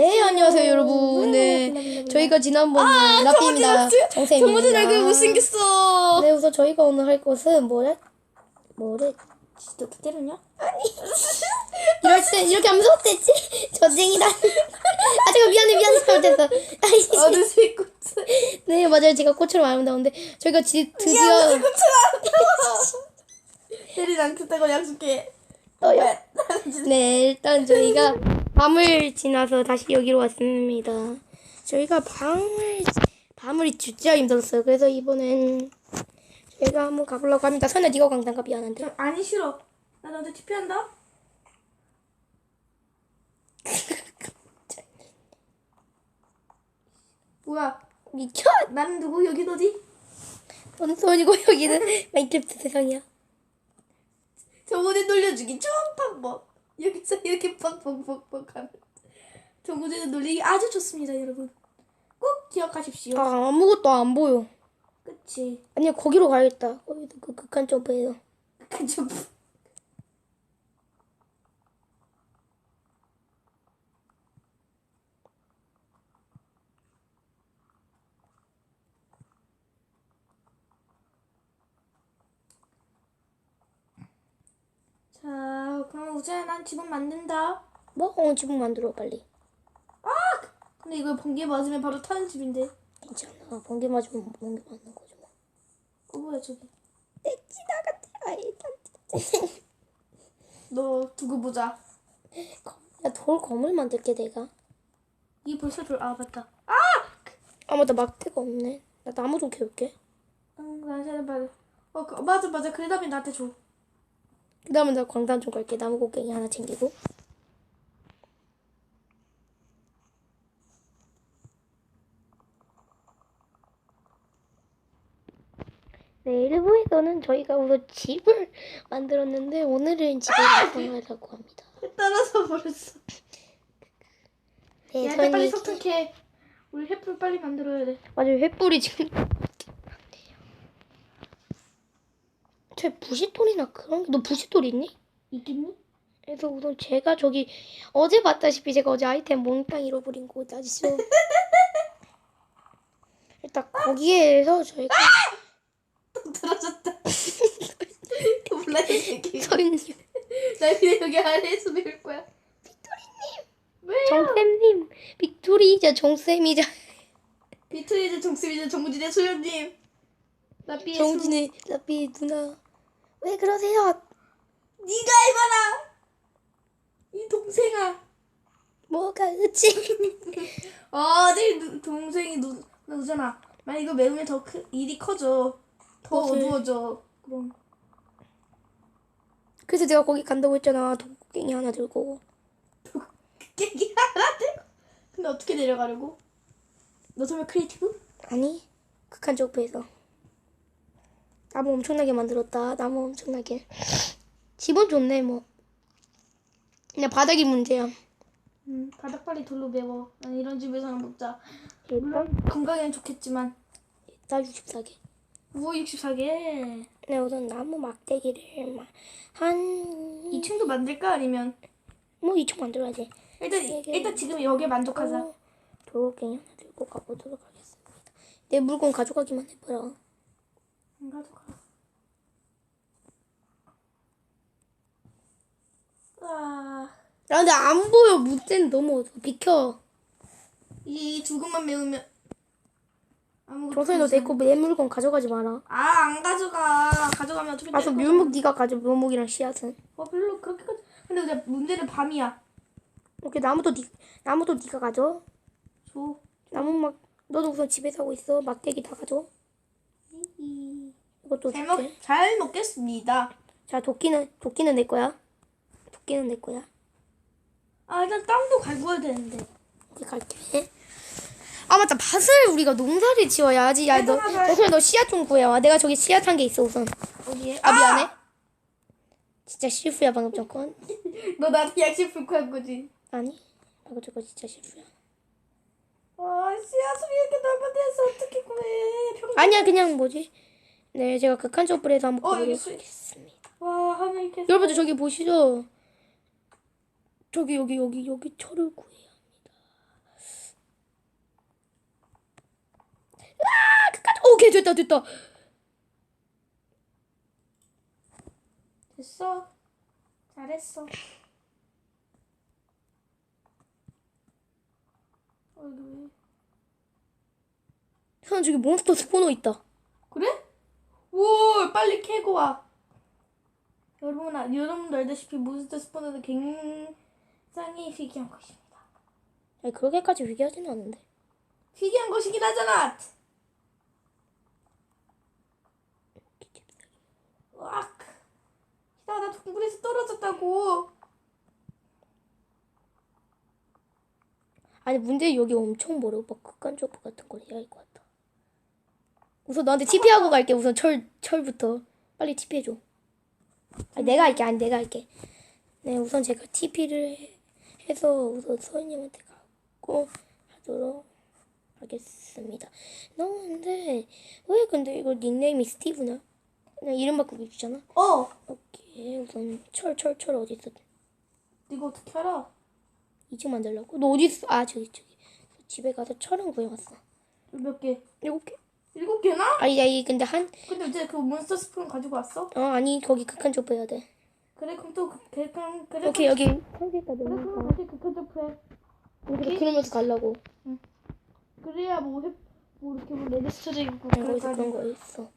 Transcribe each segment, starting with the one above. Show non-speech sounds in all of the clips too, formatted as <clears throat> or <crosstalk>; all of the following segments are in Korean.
네, 안녕하세요, 여러분. 네, 저희가 지난번에 아, 라삐입니다. 정쌤입니다. 정우진 얼굴 못생겼어. 네, 우선 저희가 오늘 할 것은 뭐래? 뭐래? 너 때렸냐? <laughs> 이럴 때 이렇게 하면서 어땠지? <laughs> 전쟁이다. 아, 제가 미안해, 미안해, 잘못했어. 아이씨. 어느 새꼬치. 네, 맞아요. 제가 꽃처럼 아름다운데 저희가 지, 드디어 <laughs> 때리지 않겠다고 약속해. 어, 야. 네, 일단 저희가 밤을 지나서 다시 여기로 왔습니다. 저희가 밤을 밤을 진짜 힘들었어요. 그래서 이번엔 저희가 한번 가보려고 합니다. 선아, 네가 강단가 미안한데. 아니 싫어. 나 너한테 TP한다. <laughs> 뭐야? 미쳐. 나는 누구? 여긴 어디? 너는 손이고 여기는 <laughs> 마인크래프트 세상이야. 정우진 놀려주기 좋은 방법. 여기서 이렇게 뻑뻑뻑뻑 하면. 정우진을 놀리기 아주 좋습니다, 여러분. 꼭 기억하십시오. 아 아무것도 안 보여. 그치. 아니야 거기로 가야겠다. 거기도 그 극한 점프해서. 그좀 자, 그럼 우선 난 지붕 만든다. 뭐? 어 지붕 만들어 빨리. 근데 이거 번개 맞으면 바로 타는 집인데. 괜찮아. 번개 맞으면 번개 맞는 거죠. 뭐. 어, 뭐야, 저기. 떼지 나갔대. 아이 <laughs> 너 두고 보자. 야돌 검을 만들게 내가. 이 벌써 돌, 아, 맞다. 아 맞다 막대가 없네. 나 나무 좀 캐올게. 응, 맞아, 맞아. 어, 그, 맞아, 맞아. 그 다음에 나한테 줘. 그 다음에 나 광단 좀 갈게. 나무 곡괭이 하나 챙기고. 네, 일부에서는 저희가 우선 집을 만들었는데 오늘은 집을 완성하려고 합니다. <laughs> 따라서 버렸어. 네, 야, 빨리 선이 석탄 캐. 우리 횃불 빨리 만들어야 돼. 맞아요. 횃불이 지금 저 부싯돌이나 그런 게 너 부싯돌 있니? 있겠니? 그래서 우선 제가 저기 어제 봤다시피 제가 어제 아이템 몽땅 잃어버린 곳 아시죠? <laughs> 일단 거기에서 저희가 <laughs> 들어졌다. <laughs> 몰라, 이 새끼. 서윤님, 나 그냥 여기 아래에서 배울 거야. 빅토리님! 왜요? 정쌤님, 빅토리이자 정쌤이자 비트이즈 정수이즈 정무진의 소연님. 나 삐에 수. 정진의 라삐 누나 왜 그러세요? 네가 해봐라. 이 동생아. 뭐가 으치? 아, 내 누- 동생이 누, 누잖아. 만약 이거 매우면 더 크, 일이 커져. 더 무슨- 어두워져. 그럼. 그래서 내가 거기 간다고 했잖아. 도끼 하나 들고. 깨기 하나 돼? 근데 어떻게 내려가려고? 너 설마 크리에이티브? 아니 극한 점프에서 나무 엄청나게 만들었다 나무 엄청나게 집은 좋네 뭐 그냥 바닥이 문제야 응, 바닥 빨리 돌로 메워. 난 이런 집에서는 먹자. 물론 건강에는 좋겠지만. 나 64개 우와, 64개. 네 우선 나무 막대기를 한뭐 2층도 만들까? 아니면? 2층 만들어야지 일단. 일단 지금 여기에 만족하자. 어, 하나 들고 가보도록 하겠습니다 내 물건 가져가기만 해봐라 안 가져가. 아, 야 근데 안 보여 무대는 너무 어두워 비켜 이 죽음만 메우면. 아무것도 정선이 너. 내 거 내 물건 가져가지 마라 아, 안 가져가. 가져가면 어떻게 가서 될 거야? 묘목 네가 가져 묘목이랑 씨앗은 어, 별로 그렇게까지. 근데 이제 문제는 밤이야. 오케이 나무도 니 나무도 네가 가져 줘. 나무 막 너도 우선 집에 사고 있어 막대기 다 가져 이- 이것도 잘, 먹, 줄게 잘 먹겠습니다. 자 도끼는 도끼는 내 거야. 도끼는 내 거야. 아, 일단 땅도 갈구어야 되는데. 이렇게 갈게. 아 맞다. 밭을 우리가 농사를 지어야지. 야너 맞아, 맞아. 정선이 너 씨앗 좀 구해와. 내가 저기 씨앗 한 개 있어 우선. 어디에? 아 미안해. 진짜 실수야 방금 전 건. <laughs> 너 나한테 약식 불구한 거지. 아니 방금 저거 진짜 실수야. 아, 씨앗을 이렇게 넓은 데서 어떻게 구해. 평... 아니야 그냥 뭐지 네, 제가 극한 촛불에서 한번 어, 보여드리겠습니다. 와 하늘께서 여러분들 저기 보시죠. 저기 여기 여기 여기 철을 구해야 합니다. 아, 극한 어, 오케이 됐다 됐다. 됐어 잘했어 어, 여기 왜- 저기 몬스터 스포너 있다. 그래? 오, 빨리 캐고 와. 여러분, 아, 여러분도 알다시피 몬스터 스포너는 굉장히 희귀한 것입니다. 아니 그렇게까지 위기하지는 않는데. 희귀한 것이긴 하잖아. 으악. 야, 나 동굴에서 떨어졌다고. 아니 문제 여기 엄청 멀어. 막 극한 점프 같은 걸 해야 할 것 같아. 우선 너한테 TP하고 갈게. 우선 철 철부터 빨리 TP해줘. 아니, 내가 할게. 아니 내가 할게. 네 우선 제가 TP를 해서 우선 서인님한테 가고 하도록 하겠습니다. 너 근데 왜 근데 이거 닉네임이 스티브냐? 그냥 이름 바꾸기 주잖아. 어. 오케이 우선 철 철 철 어디 있어? 이거 어떻게 알아? 2층 만들려고? 너 어디 있어? 아 저기 저기 집에 가서 철은 구해왔어. 몇 개? 일곱 개? 일곱 개나? 아니 아니 근데 한 근데 이제 그 몬스터 스푼 가지고 왔어? 어 아니 거기 극한 점프 해야 돼. 그래 그럼 또 그- 그래 그럼 그래 오케이 여기 설계가 그래 그럼 다시 극한 점프해. 그래 그러면서 가려고. 그래야 뭐, 해, 뭐 이렇게 뭐 레드스토리 있고 응, 거기서 그럴까 그런 거 있어.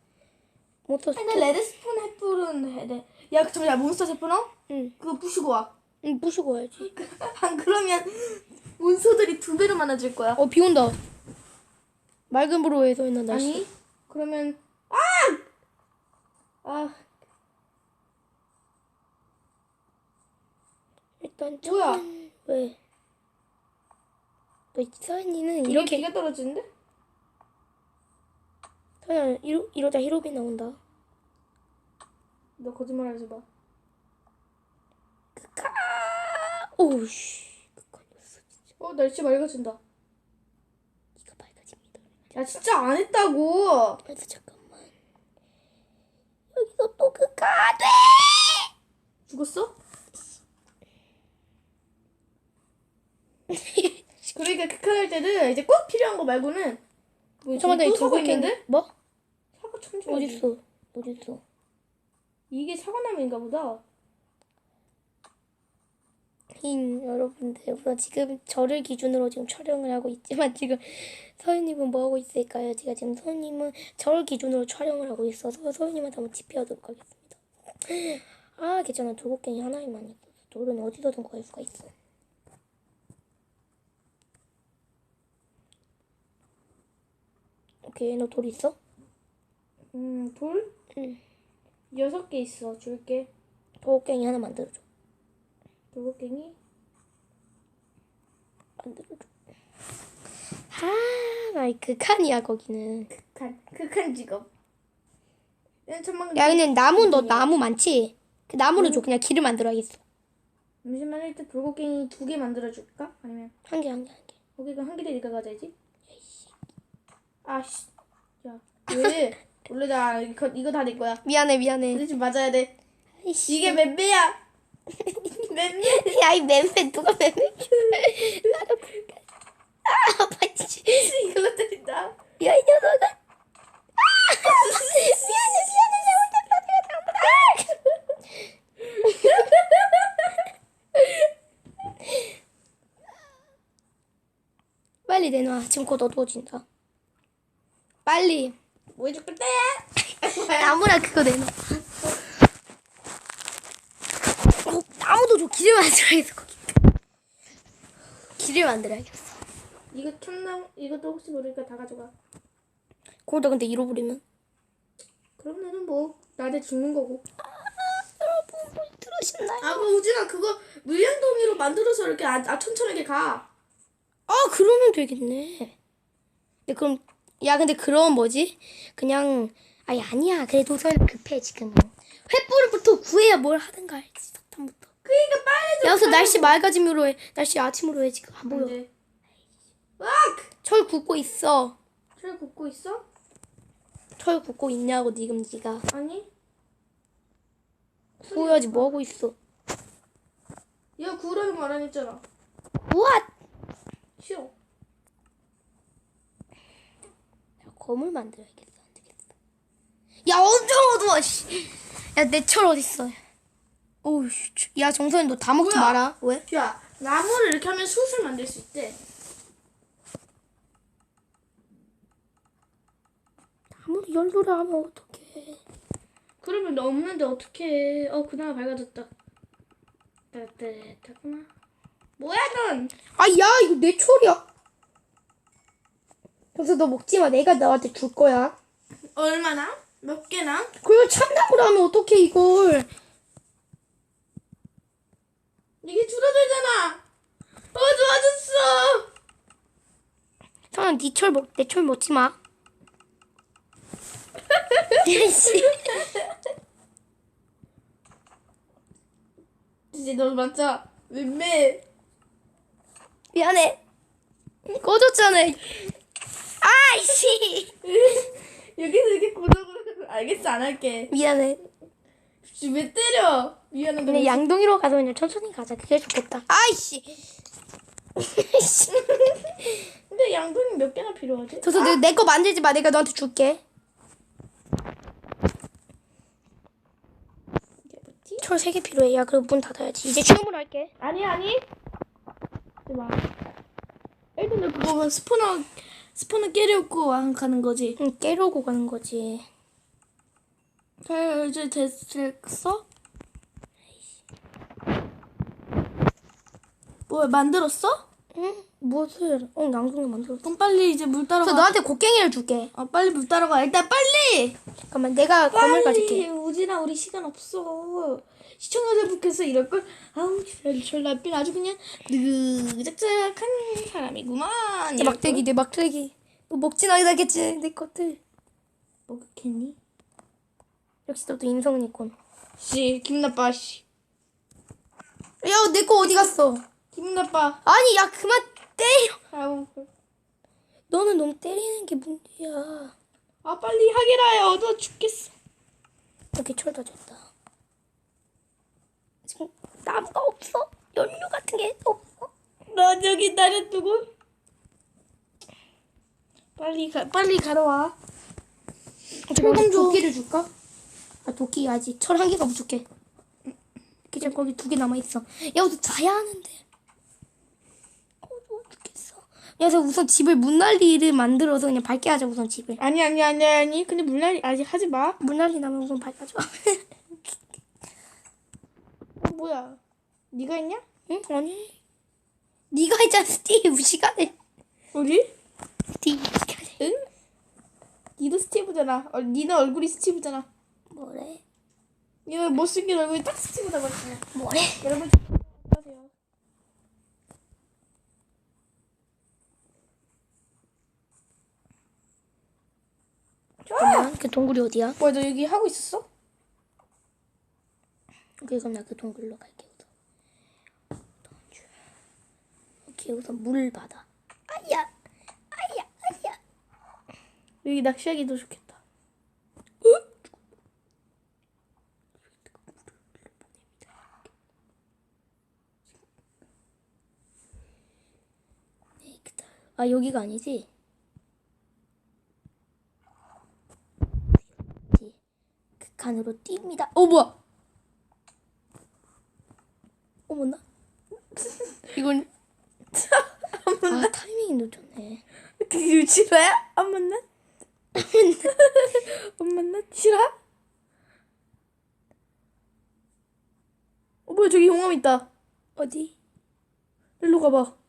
모터 근데 레드스푼 햇불은 해 돼. 야 잠깐만 몬스터 스푼어? 응, 그거 부시고 와. 응 부시고 와야지. 안 <laughs> 그러면 몬스터들이 두 배로 많아질 거야. 어 비 온다. 맑은 불호에서 있는 날씨. 아니 그러면 아! 아 일단 뭐야? 처음 왜? 너 서현이는 이렇게 비가 떨어지는데? 서현 이러 이러다 히로비 나온다. 너 거짓말 하지 마. 까 오우씨. 어 날씨 맑아진다. 야 진짜 안 했다고. 그래서 잠깐만 여기서 또 극한 돼. 죽었어? <laughs> 그러니까 극한할 때는 이제 꼭 필요한 거 말고는 뭐 잠깐만 또 나이 사과 있는데? 뭐? 사과 천천히 어딨어? 어딨어? 이게 사과나무인가 보다 인 여러분들 우선 지금 저를 기준으로 지금 촬영을 하고 있지만 <laughs> 지금 서윤님은 뭐 하고 있을까요? 제가 지금 서윤님은 저를 기준으로 촬영을 하고 있어서 서윤님한테 한번 집회하도록 하겠습니다. 아 괜찮아 돌고갱이 하나에만 있어. 돌은 어디서든 구할 수가 있어. 오케이 너 돌 있어? 음 돌? 응. 여섯 개 있어 줄게 돌고갱이 하나 만들어줘. 돌고갱이 만들어줘. 아, 나이 극한이야 거기는. 극한 극한 직업 천만 야 근데 나무 너 나무 많지? 그 나무로 줘 그냥 길을 만들어야겠어. 잠시만 일단 돌고갱이 두 개 만들어줄까? 아니면 한 개 한 개 한 개. 고기가 한 개를 네가 가져야지 아씨 야 왜 <laughs> 원래 나 이거, 이거 다 내 거야 미안해 미안해. 근데 지금 맞아야 돼 아이씨. 이게 몇 배야 <laughs> 몇 배? 야이 맴매 누가 맴매? 나도 불가. 아 아파 진짜. 이걸로 때린다 야이 녀석아. 아! 미안해 미안해 잘못했어 내가 잘못했어. 빨리 내놔. 지금 곧 어두워진다. 빨리. 뭐 해줄 건데? 나무랑 그거 내놔. 어, 나무도 줘. 길을 만들어야겠어 거기. 길을 만들어야겠어. 이거 참나무 이것도 혹시 모르니까 다 가져가 거기다 근데 잃어버리면. 그러면은 뭐 나한테 죽는 거고 여러분 뭐 들으셨나요? 아그 우진아 그거 물량동이로 만들어서 이렇게 아, 아 천천하게 가 아 그러면 되겠네. 근데 그럼 야 근데 그럼 뭐지? 그냥 아니 아니야. 그래도 선 급해 지금. 횃불부터 구해야 뭘 하든가 알지. 사탕부터. 그러니까 빨리 좀 여기서 날씨 맑아짐으로 해. 날씨 아침으로 해 지금 안 보여. 악! 철 굽고 있어. 철 굽고 있어? 철 굽고 있냐고 지금 네가 아니 구워야지 뭐 하고 있어. 야 구우라고 말안 했잖아 우와. 싫어 거물 만들어야겠어. 안 되겠어. 야 엄청 어두워. 씨. 야내 철 어딨어? 오우 씨. 야 정선이 너 다 먹지 뭐야? 마라. 왜? 야 나무를 이렇게 하면 숯을 만들 수 있대. 아무리 연료를 하면 어떡해. 그러면 너 없는데 어떡해. 어 그나마 밝아졌다. 따뜻하구나. 뭐야 넌? 아 야 이거 내 철이야. 그래서 너 먹지 마. 내가 너한테 줄 거야. 얼마나? 몇 개나? 그리고 참나무로 하면 어떡해 이걸. 이게 줄어들잖아. 어 좋아졌어. 성아 니철 먹, 내철 먹지 마. <laughs> 씨. 이제 너 맞자. 웬매. 미안해. 꺼졌잖아. 아이씨. <laughs> 여기서 이렇게 고정을 알겠어 안 할게. 미안해. 지금 왜 때려? 미안해. 그냥 양동이로 가서 그냥 천천히 가자. 그게 좋겠다. 아이씨. 씨. <laughs> 근데 양동이 몇 개나 필요하지? 저서 내거 만들지 마. 내가 너한테 줄게. 이게 뭐지? 철 세 개 필요해. 야, 그럼 문 닫아야지. 이제 주문할게. 아니 아니. 하지 마. 일단 너 그거 스포너 스포너 깨려고 가는 거지. 응, 깨려고 가는 거지. 잘 이제 됐어? 뭐야 만들었어? 응? 무엇을? 어, 양동이 만들었어. 그럼 빨리 이제 물 따러 가. 너한테 곡괭이를 줄게. 어 빨리 물 따러 가. 일단 빨리. 잠깐만, 내가 검을 가질게. 우진아 우리 시간 없어. 시청자들분께서 이럴 걸 아우 졸라빈 아주 그냥 느그작작한 사람이구만. 내 막대기, 내 막대기. 너 먹진 않겠지, 내 것들. 먹겠니? 역시 너도 인성은 있군. 씨 김나빠 씨. 야, 내 거 어디 갔어? 김나빠. 아니, 야, 그만 때려. 아우. 너는 너무 때리는 게 문제야. 아 빨리 하기라 해 어두워 죽겠어. 이렇게 철 다졌다. 지금 나무가 없어. 연료 같은 게 없어. 넌 여기 나를 두고 빨리 가 빨리 가러 와. 잠깐 도끼를 줄까? 아 도끼 아직 철 한 개가 부족해. 이제 거기 두 개 남아 있어. 야, 너 자야 하는데. 어, 너 죽겠어. 그래서 우선 집을 문난리를 만들어서 그냥 밝게 하자 우선 집을. 아니 아니 아니 아니 근데 물난리 아직 하지 마. 문난리 나면 우선 밝아져. 어, <laughs> 뭐야? 네가 있냐? 응? 아니. 네가 했잖아 스티브 시간에. 우리? 스티브 시간에. 응? 니도 스티브잖아. 어, 니는 얼굴이 스티브잖아. 뭐래? 니는 못생긴 얼굴이 딱 스티브다 맞잖아. 뭐래? 여러분 안녕하세요. 잠깐만 그 동굴이 어디야? 뭐야 너 여기 하고 있었어? 오케이 그럼 나 그 동굴로 갈게. 오케이 우선 물 받아. 아야, 아야, 아야. 여기 낚시하기도 좋겠다. 아 여기가 아니지? 극한으로 뜁니다. 어 뭐야? 어머나? <laughs> 이건 아 타이밍이 놓쳤네. 그게 실화야? 안 만나? 안 만나? 실화? 어 뭐야 저기 용암 있다. 어디? 일로 가봐.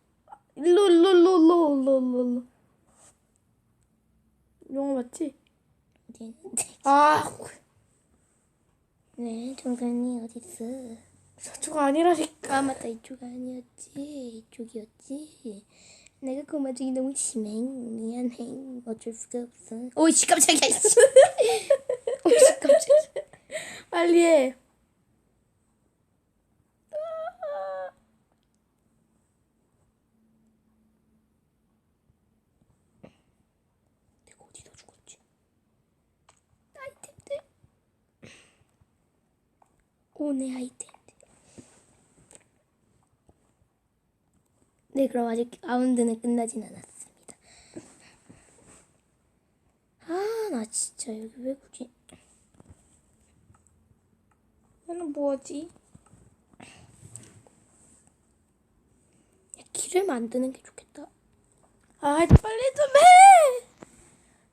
일로 일로 일로 일로 일로 일로 일로. 용암 맞지? 어디 있는데? 아 네, 정선이 어디 있어? 저쪽 아니라니까. 아 맞다 이쪽 아니었지 이쪽이었지. 내가 그 마중이 너무 심해 미안해 어쩔 수가 없어. 오이씨 깜짝이야. 씨. <laughs> 오이씨 깜짝이야. 빨리 해. 내가 어디다 죽었지? 아이템들. 오내 아이템들. 네, 그럼 아직 라운드는 끝나진 않았습니다. 아, 나 진짜 여기 왜 굳이? 얘는 뭐지? 길을 만드는 게 좋겠다. 아 빨리 좀 해!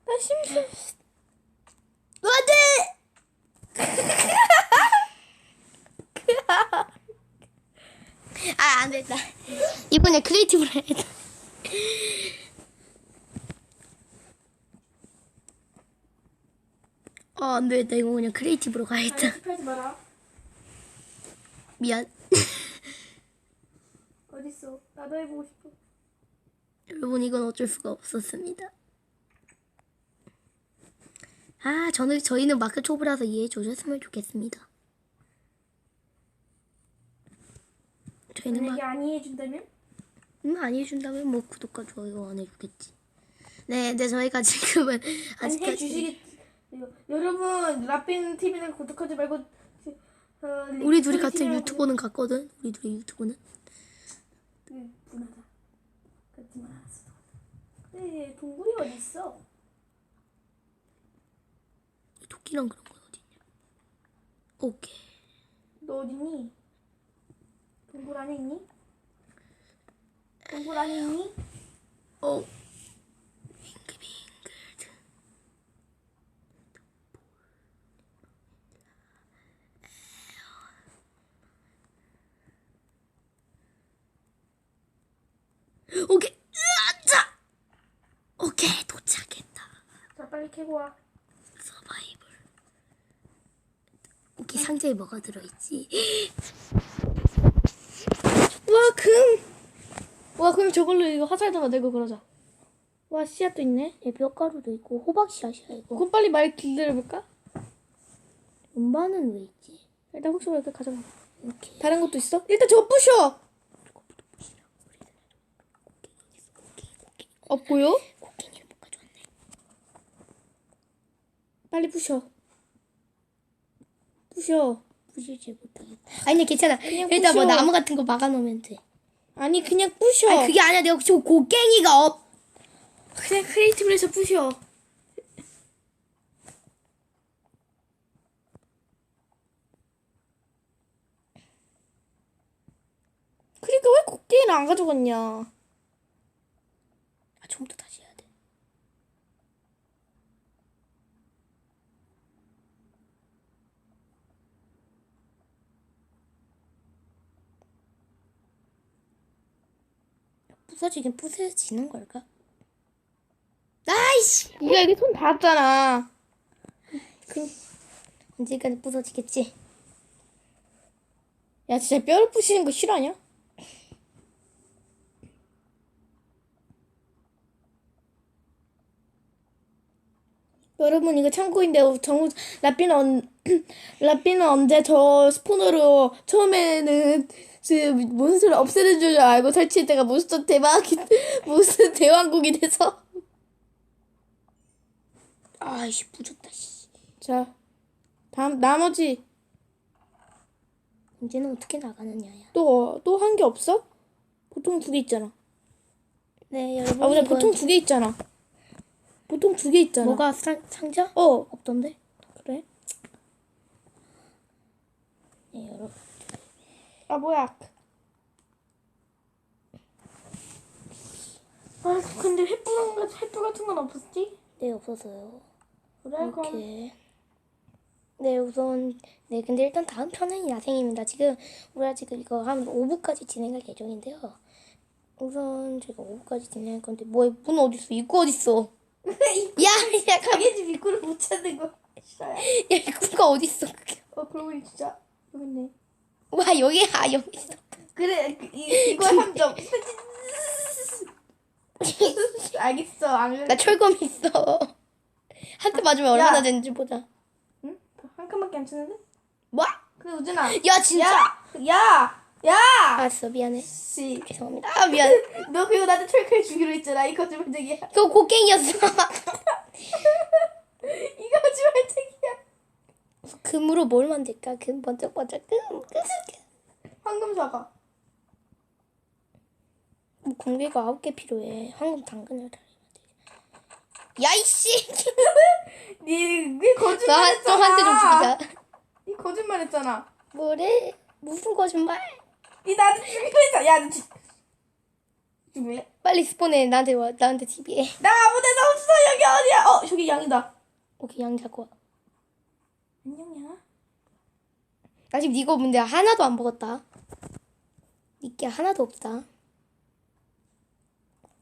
나 심심. 안돼. <laughs> 아, 안 됐다. 이번에 크리에이티브로 해야겠다. 아, 안 되겠다. 이거 그냥 크리에이티브로 가야겠다. 하지 마라. 미안. <laughs> 어딨어? 나도 해보고 싶어. 여러분, 이건 어쩔 수가 없었습니다. 아, 저는, 저희는 마크 초보라서 이해해 주셨으면 좋겠습니다. 저희는 막, 만약에 안 이해해준다면? 음, 안 해준다면 뭐 구독과 좋아요 안 해주겠지. 네, 근데 저희가 <laughs> 지금은 안 아직까지 해주시겠지. 이거, 여러분 라빈 TV는 구독하지 말고 어, 우리 둘이 같은 유튜버는 같거든. 우리 둘이 유튜버는. 그, 분하다. 그렇지만 알았어. 근데 동굴이 어디 있어? 이 토끼랑 그런 건 어디 있냐? 오케이. 너 어디니? 동굴 안에 있니? 동굴 안에 있니? 어. 오케이. 으아차. 오케이 도착했다. 자 빨리 캐고 와. 서바이벌. 오케이 상자에 뭐가 들어있지? 와 금. 와 그럼 저걸로 이거 화살도 만들고 그러자. 와 씨앗도 있네. 예, 뼈가루도 있고 호박 씨앗이야 이거. 그럼 빨리 말 기다려볼까? 음반은 왜 있지? 일단 혹시 모르니까 가져가. 오케이. 다른 것도 있어? 일단 저거 부셔. 어못 가져왔네. 빨리 부셔. 부셔. 부시지 못하겠다. 아니 괜찮아. 일단 뭐 부셔. 나무 같은 거 막아놓으면 돼. 아니 그냥 부셔. 아니 그게 아니야. 내가 저 곡괭이가 없. 그냥 크리에이티브로 해서 부셔. 그러니까 왜 곡괭이를 안 가져갔냐? 아 처음부터 다시 부서지긴 부서지는 걸까? 아이씨! 네가 여기 손 닿았잖아. 언제까지 부서지겠지? 야 진짜 뼈를 부시는 거 싫어하냐? 여러분 이거 참고인데 정우 라삐는 언, <clears throat> 라삐는 언제 저 스폰으로 처음에는 그 몬스터를 없애는 줄 알고 설치했다가 몬스터 대박이 <laughs> 몬스터 대왕국이 돼서 아이씨 부졌다 씨. 자 다음 나머지 문제는 어떻게 나가느냐야. 또 또한게 없어? 보통 두 개 있잖아. 네 여러분. 아, 근데 보통 두 개 있잖아. 보통 두 개 있잖아. 뭐가 상, 상자? 어, 없던데? 그래? 네 여러분. 아, 뭐야. 아, 근데 횃불, 같은- 횃불 같은 건 없었지? 네 없어서요. 그래, 그럼. 이렇게. 네, 우선 네, 근데 일단 다음 편은 야생입니다. 지금 우리가 지금 이거 한 5부까지 진행할 예정인데요. 우선 제가 5부까지 진행할 건데 뭐야, 문 어디 있어? 입구 어디 있어? <laughs> 야, 야, 가, 가게 집 입구를 못 찾는 거. 싫어요. <laughs> 야, 입구가 어디 있어? 그게. 어, 그러고 진짜. 여기 있네. 와, 여기 아 여기 있어. 그래, 그, 이, 이거 한 점. <laughs> 알겠어, 안 그래. 나 철검 있어. 한 대 맞으면 얼마나 야. 되는지 보자. 응? 한 칸밖에 안 치는데? 뭐? 근데 우진아. 야, 진짜? 야! 야! 야! 알았어, 미안해. 씨. 죄송합니다. 아, 미안. <laughs> 너 그리고 나한테 철칼 주기로 했잖아. 이 거짓말쟁이야. 그거 곡괭이였어. <laughs> 이 거짓말쟁이야. 금으로 뭘 만들까? 금 번쩍번쩍 금. 금. 황금 사과. 뭐 공개가 아홉 개 필요해. 황금 당근을 달리면 되지. 야 이씨! 니, 니 거짓말했잖아. 너한테 좀 죽이자. 니 거짓말했잖아. 뭐래? 무슨 거짓말? 니 나한테 있어. 야, 너 진... 죽을래? 빨리 스폰해. 나한테 와. 나한테 TV에. 나 아무 데도 없어. 여기 어디야? 어, 저기 양이다. 오케이, 양 잡고 와. 안녕, 양아. 나 지금 이거 근데 하나도 안 먹었다. 이게 하나도 없다.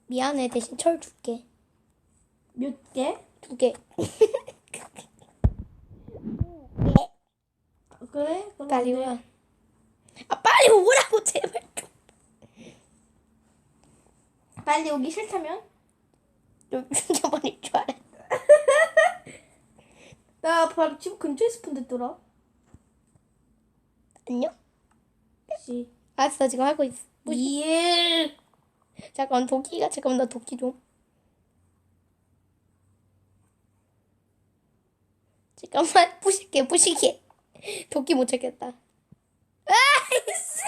미안해. 대신 철 줄게. 몇 개? 두 개. 어, 그래? 그럼 빨리 안 돼. 와. 아, 빨리 오라고, 제발. 좀. 빨리 오기 싫다면? 좀 죽여버릴 줄 알았어. 나 바로 집 근처에 스폰 됐더라. 안녕? 씨. 알았어, 지금 하고 있어. 이일. 잠깐, 도끼가, 잠깐만, 나 도끼 좀. 잠깐만, <laughs> 부실게, 부실게. 도끼 못 찾겠다. 아이씨!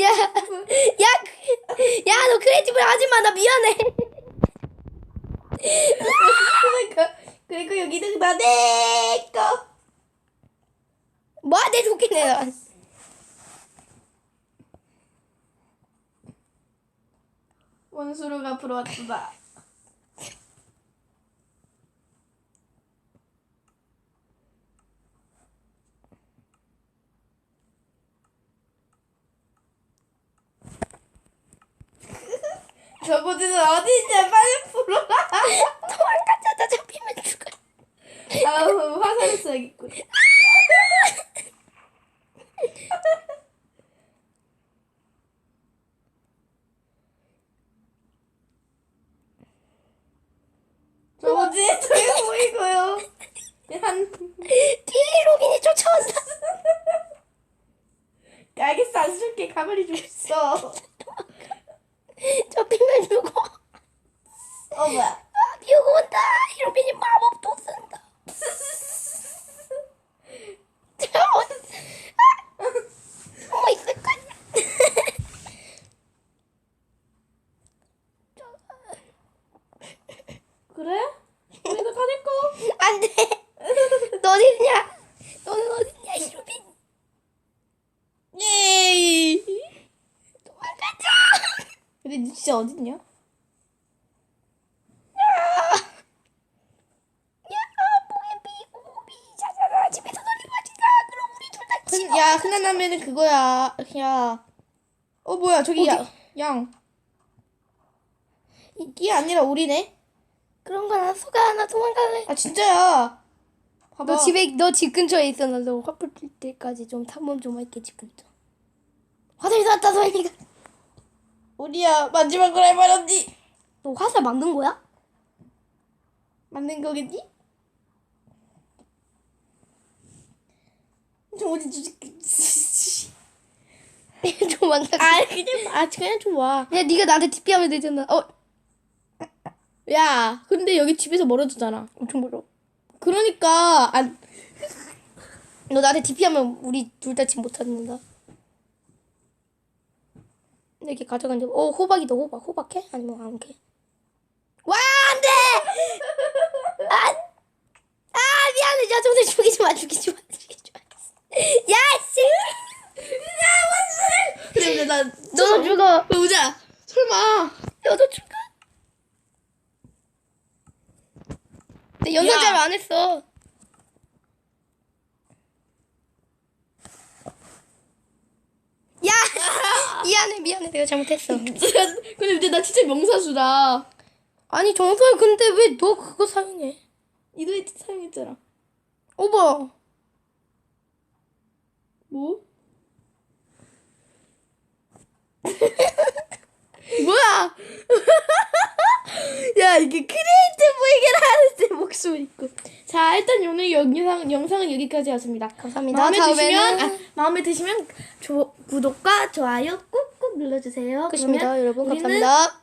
야, 야, 그- 야, 너 크리에이티브를 하지 마. 나 미안해. <laughs> 그리고 여기는 나내 거. 뭐, 내 도끼 내가. 원수로가 앞으로 왔다. 저거지는 어디 있냐? 빨리 풀어라. <laughs> 도망가자, 나 잡히면 죽어. 아우 화살을 써야겠군. 저거지 저기 보이고요. 한 뒤에 로빈이 쫓아온다. 알겠어 안 쓸게 가만히 좀 있어. 잡히면 죽어. 어 뭐야? 아, 비오고 온다. 로빈이 마법도 쓴다. 저, 아, 숨어 있을 거야. 그래? 우리가 다닐 거? 안 돼. 너 어딨냐? 너는 어딨냐, 이 로빈. 예이. 도망가자. 근데 니 진짜 어딨냐? 야, 뭐야, 비고비. 자자자, 집에서 놀이고 하자. 그럼 우리 둘다 흔, 야 흔한 라면은 그거야. 야. 어 뭐야 저기 야, 양. 이게 아니라 우리네. 그런 건 알았어가. 나 도망갈래. 아 진짜야. 봐봐. 너 집에 너 집 근처에 있어. 나너 화풀 뜰 때까지 좀 탐험 좀 할게 집 근처. 화살이 쐈다 소연이가. 우리야 마지막으로 해버렸니? 너 화살 만든 거야? 맞는 거겠니? 저 어디 주식? 도망가. 아 그냥 아 그냥 좀 와. 야 네가 나한테 TP하면 되잖아. 어, 야 근데 여기 집에서 멀어지잖아. 엄청 멀어. 그러니까 안 너 나한테 TP하면 우리 둘 다 집 못 찾는다. 이렇게 가져간 적. 어 호박이다 호박. 호박해? 아니면 안 캐? 와 안돼. 안. 아 미안해. 야 정말 죽이지 마 죽이지 마 죽이지 마. 야 씨. 그래 근데 나 너도 죽어. 우자 설마 너도 죽어. 내 연설자를 안 했어. 야! 미안해, 미안해. 내가 잘못했어. <laughs> 근데 이제 나 진짜 명사수다. 아니, 정서야, 근데 왜 너 그거 사용해? 이도에 사용했잖아. 오버. 뭐? <laughs> 뭐야? <laughs> 야 이게 크리에이티브에게 하는데 목소리 있고. 자 일단 오늘 영상 영상은 여기까지였습니다. 감사합니다. 마음에 드시면 다음에는 아, 마음에 드시면 조, 구독과 좋아요 꾹꾹 눌러주세요. 끝입니다, 그러면 여러분. 우리는 감사합니다.